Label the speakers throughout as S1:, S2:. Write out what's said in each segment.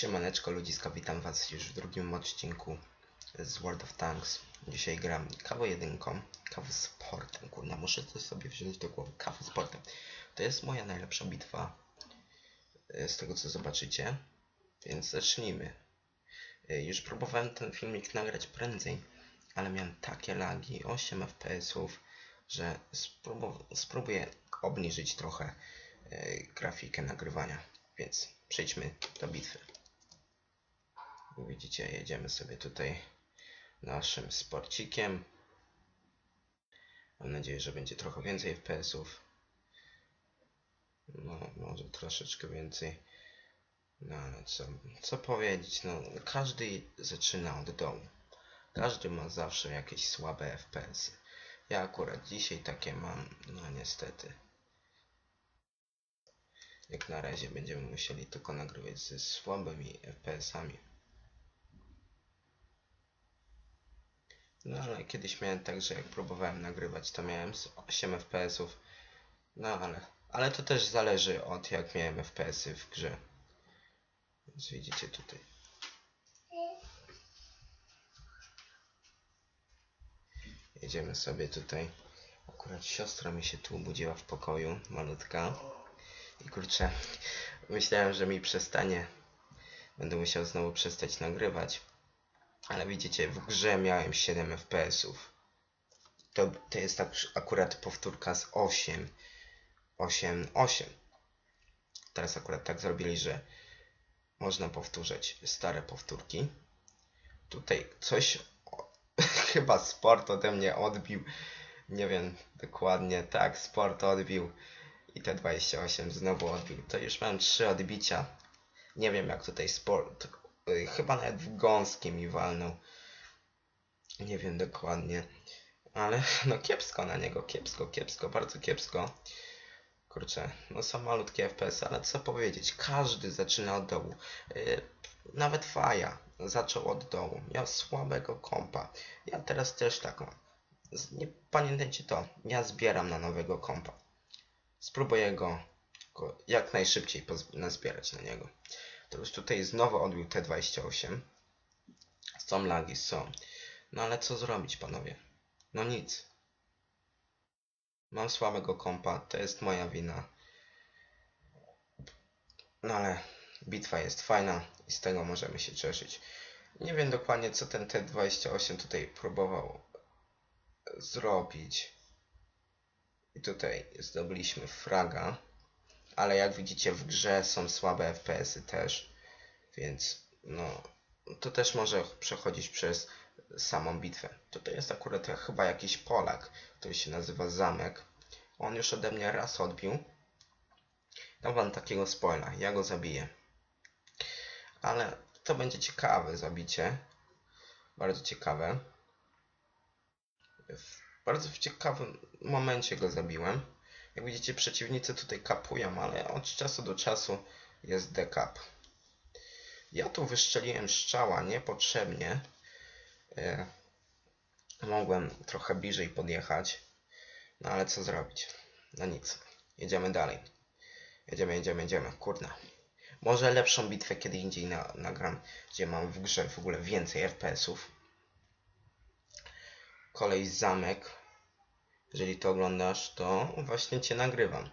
S1: Siemaneczko ludziska, witam was już w drugim odcinku z World of Tanks. Dzisiaj gram kawę jedynką, kawę sportem, kurna, muszę to sobie wziąć do głowy, kawę sportem. To jest moja najlepsza bitwa, e, z tego co zobaczycie, więc zacznijmy. E, Już próbowałem ten filmik nagrać prędzej, ale miałem takie lagi, 8 fps-ów, że spróbu- spróbuję obniżyć trochę e, grafikę nagrywania, więc przejdźmy do bitwy. Widzicie, jedziemy sobie tutaj naszym sporcikiem. Mam nadzieję, że będzie trochę więcej FPS-ów. No, może troszeczkę więcej. No, ale co, co powiedzieć? No, każdy zaczyna od dołu. Każdy ma zawsze jakieś słabe FPS-y. Ja akurat dzisiaj takie mam, no niestety. Jak na razie będziemy musieli tylko nagrywać ze słabymi FPS-ami. No ale kiedyś miałem tak, że jak próbowałem nagrywać, to miałem z 8 FPS-ów. No ale, ale to też zależy od jak miałem FPS-y w grze. Więc widzicie tutaj. Jedziemy sobie tutaj. Akurat siostra mi się tu obudziła w pokoju, malutka. I kurczę, myślałem, że mi przestanie. Będę musiał znowu przestać nagrywać. Ale widzicie, w grze miałem 7 FPS-ów. To, to jest tak akurat powtórka z 8. 8, 8. Teraz akurat tak zrobili, że można powtórzeć stare powtórki. Tutaj coś chyba sport ode mnie odbił. Nie wiem dokładnie. Tak, sport odbił. I te 28 znowu odbił. To już mam 3 odbicia. Nie wiem jak tutaj sport chyba nawet w gąskie mi walnął. Nie wiem dokładnie. Ale no kiepsko na niego, kiepsko, kiepsko, bardzo kiepsko. Kurczę, no są malutkie FPS, ale co powiedzieć, każdy zaczyna od dołu. Yy, nawet Faja zaczął od dołu, miał słabego kompa. Ja teraz też tak mam. Nie pamiętajcie to, ja zbieram na nowego kompa. Spróbuję go, jak najszybciej nazbierać na niego. To już tutaj znowu odbił T28. Są lagi, są. No ale co zrobić, panowie? No nic. Mam słabego kompa, to jest moja wina. No ale bitwa jest fajna i z tego możemy się cieszyć. Nie wiem dokładnie, co ten T28 tutaj próbował zrobić. I tutaj zdobyliśmy fraga. Ale jak widzicie w grze są słabe FPS-y też. Więc no to też może przechodzić przez samą bitwę. Tutaj jest akurat chyba jakiś Polak, który się nazywa Zamek. On już ode mnie raz odbił. Dam wam takiego spoila, ja go zabiję. Ale to będzie ciekawe zabicie. Bardzo ciekawe. W bardzo w ciekawym momencie go zabiłem. Jak widzicie przeciwnicy tutaj kapują, ale od czasu do czasu jest dekap. Ja tu wyszczeliłem strzała niepotrzebnie. E, mogłem trochę bliżej podjechać. No ale co zrobić? No nic. Jedziemy dalej. Jedziemy, jedziemy, jedziemy. Kurna. Może lepszą bitwę kiedy indziej na, nagram, gdzie mam w grze w ogóle więcej FPS-ów. Kolej zamek. Jeżeli to oglądasz, to właśnie cię nagrywam.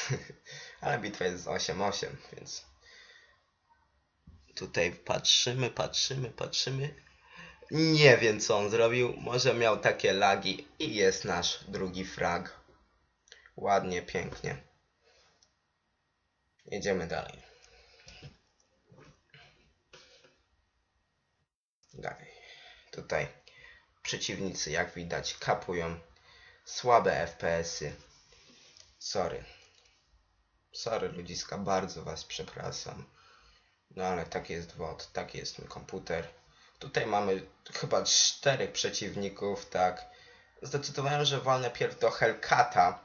S1: ale bitwa jest z 8-8, więc tutaj patrzymy, patrzymy, patrzymy. Nie wiem co on zrobił. Może miał takie lagi i jest nasz drugi frag. Ładnie, pięknie. Jedziemy dalej. Dalej. Tutaj przeciwnicy, jak widać, kapują. Słabe FPS-y. Sorry. Sorry ludziska, bardzo was przepraszam. No ale tak jest WOD, tak jest mój komputer. Tutaj mamy chyba czterech przeciwników, tak. Zdecydowałem, że walnę pierw do Hellcata.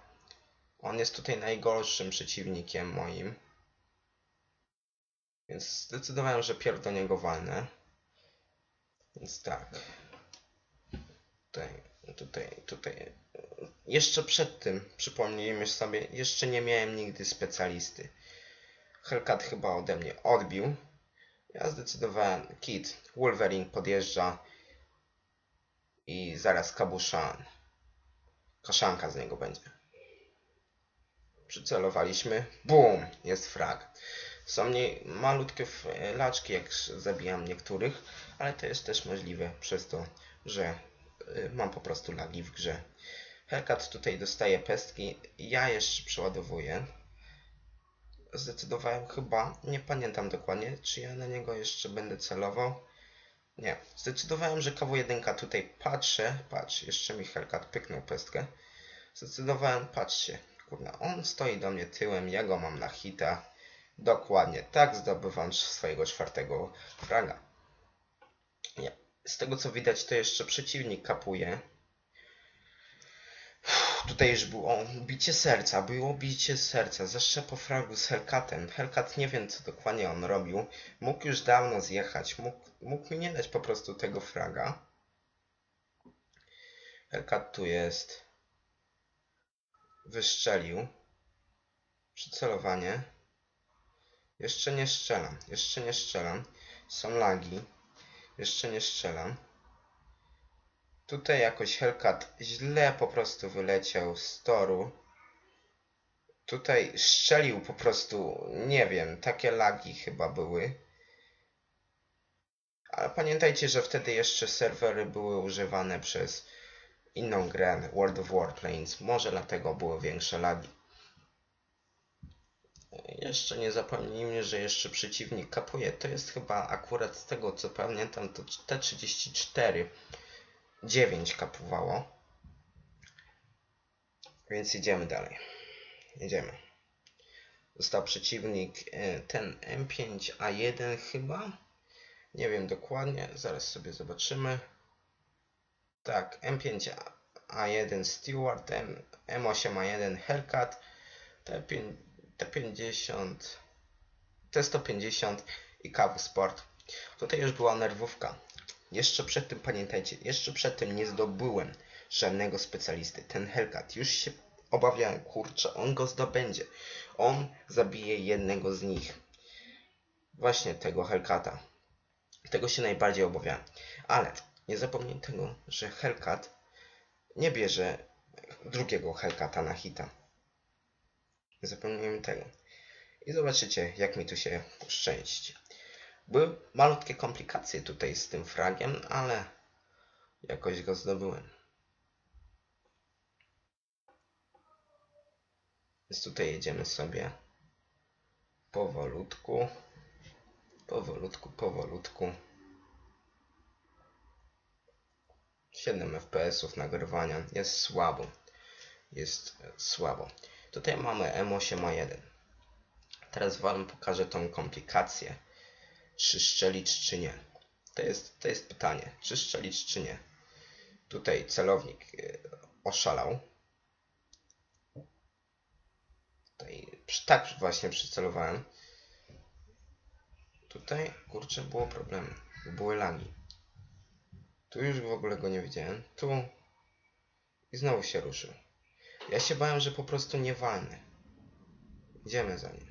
S1: On jest tutaj najgorszym przeciwnikiem moim. Więc zdecydowałem, że pierw do niego walnę. Więc tak. Tutaj, tutaj, tutaj. Jeszcze przed tym, przypomnijmy sobie, jeszcze nie miałem nigdy specjalisty. Hellcat chyba ode mnie odbił. Ja zdecydowałem, Kid, Wolverine podjeżdża i zaraz Kabuszan. Kaszanka z niego będzie. Przycelowaliśmy. Bum! Jest frag. Są mniej malutkie laczki, jak zabijam niektórych, ale to jest też możliwe przez to, że y, mam po prostu lagi w grze. Hellcat tutaj dostaje pestki, ja jeszcze przeładowuję. Zdecydowałem chyba, nie pamiętam dokładnie, czy ja na niego jeszcze będę celował. Nie, zdecydowałem, że KW1 tutaj patrzę. Patrz, jeszcze mi Hellcat pyknął pestkę. Zdecydowałem, patrzcie, kurna, on stoi do mnie tyłem, ja go mam na hita. Dokładnie, tak zdobywam swojego czwartego fraga. Nie. Z tego co widać, to jeszcze przeciwnik kapuje. Tutaj już było bicie serca, było bicie serca, zaszczep po fragu z Hellcatem. Hellcat nie wiem co dokładnie on robił. Mógł już dawno zjechać, mógł, mógł mi nie dać po prostu tego fraga. Hellcat tu jest. Wystrzelił. Przycelowanie. Jeszcze nie strzelam, jeszcze nie strzelam. Są lagi. Jeszcze nie strzelam. Tutaj jakoś Hellcat źle po prostu wyleciał z toru. Tutaj strzelił po prostu, nie wiem, takie lagi chyba były. Ale pamiętajcie, że wtedy jeszcze serwery były używane przez inną grę, World of Warplanes. Może dlatego były większe lagi. Jeszcze nie zapomnijmy, że jeszcze przeciwnik kapuje. To jest chyba akurat z tego co pamiętam to T34. 9 kapowało. Więc idziemy dalej. Jedziemy. Został przeciwnik e, ten M5A1 chyba. Nie wiem dokładnie, zaraz sobie zobaczymy. Tak, M5A1 Stewart, M, M8A1 Hellcat, T5, T50, T150 i KW Sport. Tutaj już była nerwówka. Jeszcze przed tym, pamiętajcie, jeszcze przed tym nie zdobyłem żadnego specjalisty. Ten Hellcat, już się obawiałem, kurczę, on go zdobędzie. On zabije jednego z nich. Właśnie tego Hellcata. Tego się najbardziej obawiałem. Ale nie zapomnij tego, że Hellcat nie bierze drugiego Hellcata na hita. Nie zapomnijmy tego. I zobaczycie, jak mi tu się szczęści. Były malutkie komplikacje tutaj z tym fragiem, ale jakoś go zdobyłem. Więc tutaj jedziemy sobie powolutku, powolutku, powolutku. 7 FPS-ów nagrywania jest słabo. Jest słabo. Tutaj mamy M8A1. Teraz wam pokażę tą komplikację czy szczelić, czy nie. To jest, to jest pytanie, czy szczelić, czy nie. Tutaj celownik y, oszalał. Tutaj tak właśnie przycelowałem. Tutaj, kurczę, było problemy. Były lagi. Tu już w ogóle go nie widziałem. Tu i znowu się ruszył. Ja się bałem, że po prostu nie walnę. Idziemy za nim.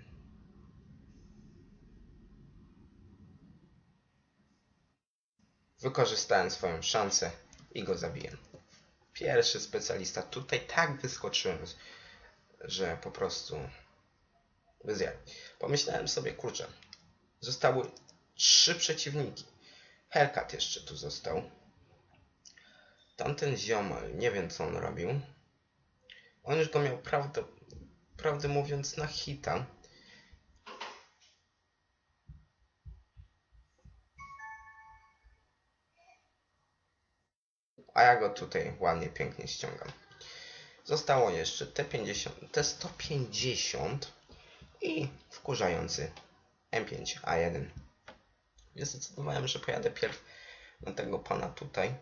S1: Wykorzystałem swoją szansę i go zabiję. Pierwszy specjalista. Tutaj tak wyskoczyłem, że po prostu bez. Pomyślałem sobie, kurczę, zostały trzy przeciwniki. Hellcat jeszcze tu został. Tamten ziomal, nie wiem co on robił. On już go miał, prawdę, prawdę mówiąc, na hita. A ja go tutaj ładnie, pięknie ściągam. Zostało jeszcze T50, T150 i wkurzający M5A1. Ja zdecydowałem, że pojadę pierw na tego pana tutaj.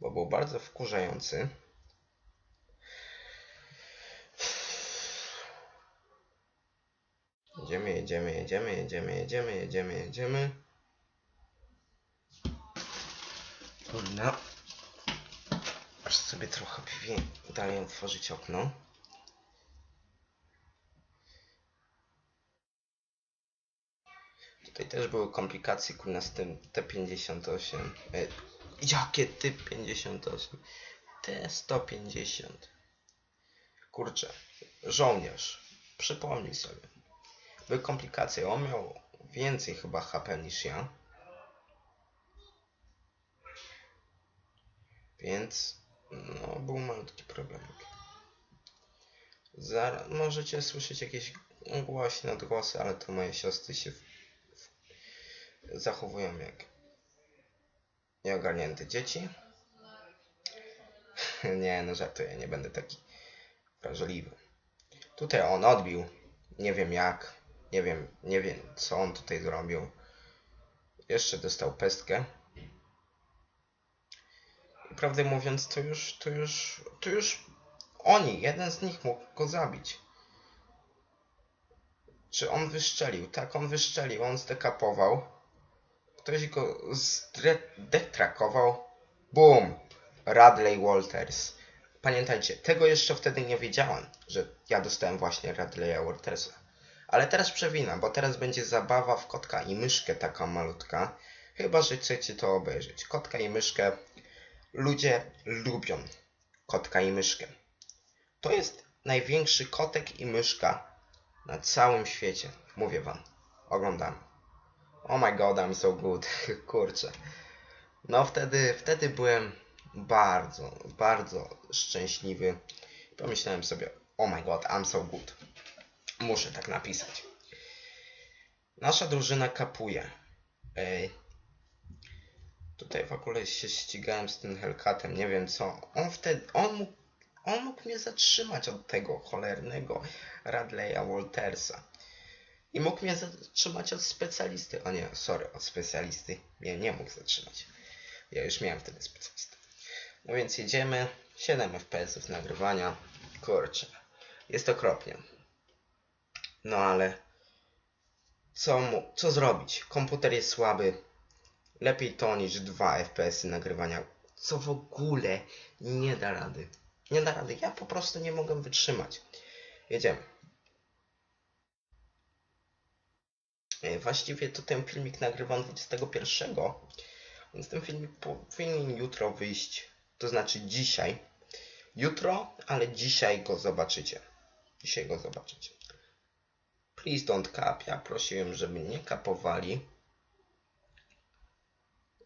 S1: Bo był bardzo wkurzający. Jedziemy, jedziemy, jedziemy, jedziemy, jedziemy, jedziemy, jedziemy. Kurna. Aż sobie trochę dalej otworzyć okno. Tutaj też były komplikacje, kurna, z tym T58. E, jakie T58? T150. Kurczę, żołnierz. Przypomnij sobie. Były komplikacje. On miał więcej chyba HP niż ja. Więc, no, był malutki problemik. Zaraz, możecie słyszeć jakieś głośne odgłosy, ale to moje siostry się w, w, zachowują jak nieogarnięte dzieci. nie, no żartuję, nie będę taki wrażliwy. Tutaj on odbił. Nie wiem jak. Nie wiem, nie wiem co on tutaj zrobił. Jeszcze dostał pestkę. Prawdę mówiąc, to już, to już, to już oni, jeden z nich mógł go zabić. Czy on wyszczelił? Tak, on wyszczelił, on zdekapował. Ktoś go zdetrakował. Boom! Radley Walters. Pamiętajcie, tego jeszcze wtedy nie wiedziałem, że ja dostałem właśnie Radleya Waltersa. Ale teraz przewinę, bo teraz będzie zabawa w kotka i myszkę taka malutka. Chyba, że chcecie to obejrzeć. Kotka i myszkę. Ludzie lubią kotka i myszkę. To jest największy kotek i myszka na całym świecie. Mówię wam. Oglądam. Oh my god, I'm so good. Kurczę. No wtedy, wtedy byłem bardzo, bardzo szczęśliwy. Pomyślałem sobie, oh my god, I'm so good. Muszę tak napisać. Nasza drużyna kapuje. Ej. Tutaj w ogóle się ścigałem z tym Hellcatem, nie wiem co. On wtedy, on mógł, on mógł mnie zatrzymać od tego cholernego Radleya Waltersa. I mógł mnie zatrzymać od specjalisty. O nie, sorry, od specjalisty. Nie, nie mógł zatrzymać. Ja już miałem wtedy specjalistę. No więc jedziemy. 7 FPS nagrywania. Kurczę. Jest okropnie. No ale co, mu, co zrobić? Komputer jest słaby. Lepiej to niż 2 FPS nagrywania. Co w ogóle nie da rady. Nie da rady. Ja po prostu nie mogę wytrzymać. Jedziemy. E, Właściwie to ten filmik nagrywam 21, więc ten filmik powinien jutro wyjść, to znaczy dzisiaj. Jutro, ale dzisiaj go zobaczycie. Dzisiaj go zobaczycie. Please don't cap. Ja prosiłem, żeby nie kapowali.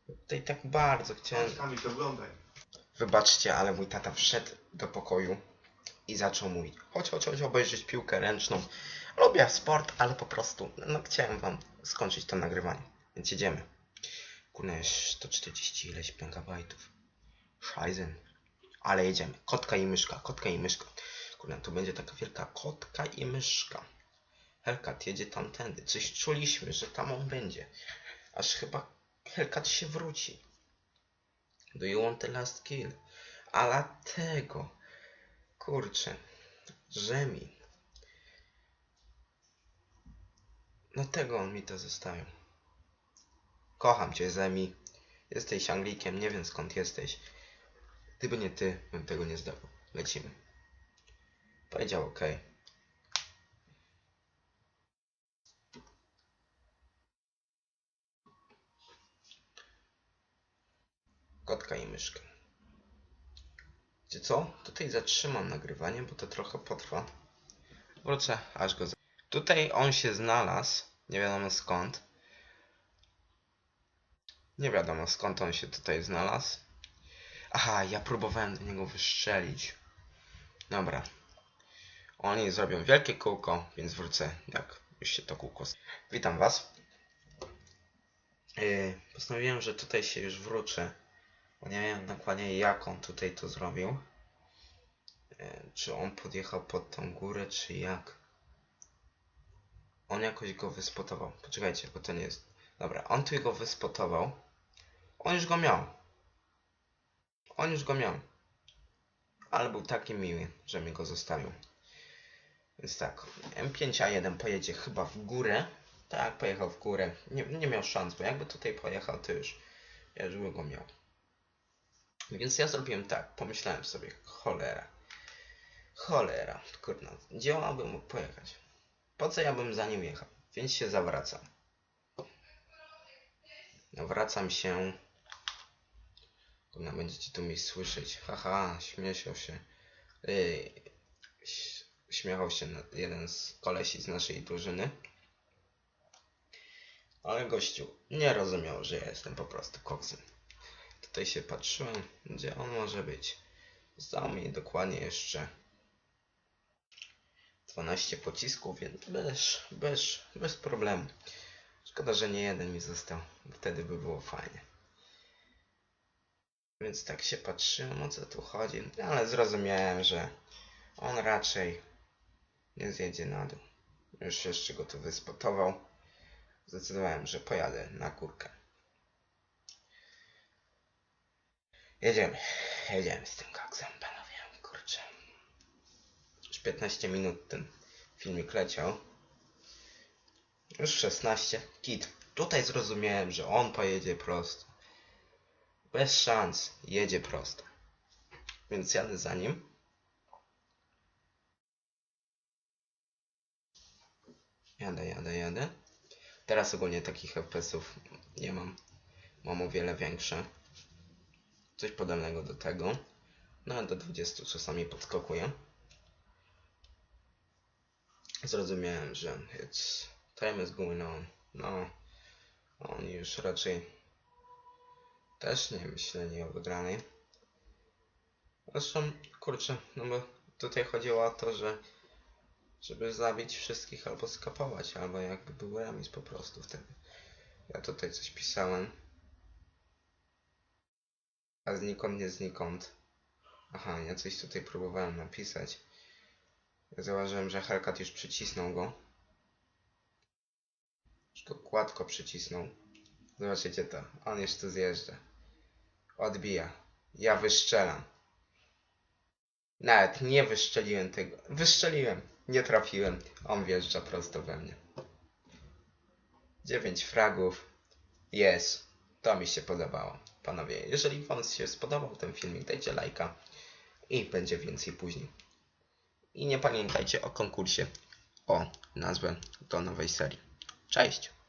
S1: Tutaj tak bardzo chciałem...
S2: Kamil, to oglądaj.
S1: Wybaczcie, ale mój tata wszedł do pokoju i zaczął mówić chodź, chodź, chodź obejrzeć piłkę ręczną. Lubię sport, ale po prostu no chciałem wam skończyć to nagrywanie, więc jedziemy. Jest 140 ileś megabajtów. Scheißen. Ale jedziemy. Kotka i myszka, kotka i myszka. Kurna, tu będzie taka wielka kotka i myszka. Hellcat jedzie tamtędy. Coś czuliśmy, że tam on będzie. Aż chyba Hellcat się wróci. Do you want the last kill? Ale tego. Kurczę. Rzemi. No tego on mi to zostawił. Kocham cię, Zemi. Jesteś Anglikiem, nie wiem skąd jesteś. Gdyby nie ty, bym tego nie zdobył. Lecimy. Powiedział ok. Kotka Wiecie co? Tutaj zatrzymam nagrywanie, bo to trochę potrwa. Wrócę, aż go... Tutaj on się znalazł. Nie wiadomo skąd. Nie wiadomo skąd on się tutaj znalazł. Aha, ja próbowałem do niego wystrzelić. Dobra. Oni zrobią wielkie kółko, więc wrócę, jak już się to kółko... Witam was. Yy, postanowiłem, że tutaj się już wrócę. Nie wiem dokładnie jak on tutaj to zrobił. Yy, czy on podjechał pod tą górę, czy jak. On jakoś go wyspotował. Poczekajcie, bo to nie jest... Dobra, on tu go wyspotował. On już go miał. On już go miał. Ale był taki miły, że mi go zostawił. Więc tak, M5A1 pojedzie chyba w górę. Tak, pojechał w górę. Nie, nie miał szans, bo jakby tutaj pojechał, to już, ja już by go miał. Więc ja zrobiłem tak, pomyślałem sobie, cholera. Cholera, kurna, gdzie on by mógł pojechać? Po co ja bym za nim jechał? Więc się zawracam. Nawracam się. Kurna, będziecie tu mi słyszeć. Haha, śmieszał się. Yy, śmiechał się jeden z kolesi z naszej drużyny. Ale gościu nie rozumiał, że ja jestem po prostu koksem. Tutaj się patrzyłem, gdzie on może być. Zdał mi dokładnie jeszcze 12 pocisków, więc bez, bez, bez problemu. Szkoda, że nie jeden mi został. Wtedy by było fajnie. Więc tak się patrzyłem, o co tu chodzi. Ale zrozumiałem, że on raczej nie zjedzie na dół. Już jeszcze go tu wyspotował. Zdecydowałem, że pojadę na górkę. Jedziemy. Jedziemy z tym koksem, panowie. Kurczę. Już 15 minut ten filmik leciał. Już 16. Kit. Tutaj zrozumiałem, że on pojedzie prosto. Bez szans. Jedzie prosto. Więc jadę za nim. Jadę, jadę, jadę. Teraz ogólnie takich FPS-ów nie mam. Mam o wiele większe. Coś podobnego do tego. No do 20 czasami podskakuję. Zrozumiałem, że it's time is going on. No, oni już raczej też nie myśleli o wygranej. Zresztą, kurczę, no bo tutaj chodziło o to, że żeby zabić wszystkich albo skapować, albo jakby był remis po prostu wtedy. Ja tutaj coś pisałem. A znikąd nie znikąd. Aha, ja coś tutaj próbowałem napisać. Ja zauważyłem, że Hellcat już przycisnął go. Już go gładko przycisnął. Zobaczycie to. On tu zjeżdża. Odbija. Ja wyszczelam. Nawet nie wyszczeliłem tego. Wyszczeliłem. Nie trafiłem. On wjeżdża prosto we mnie. 9 fragów. Jest. To mi się podobało. Panowie, jeżeli Wam się spodobał ten filmik, dajcie lajka i będzie więcej później. I nie pamiętajcie o konkursie o nazwę do nowej serii. Cześć!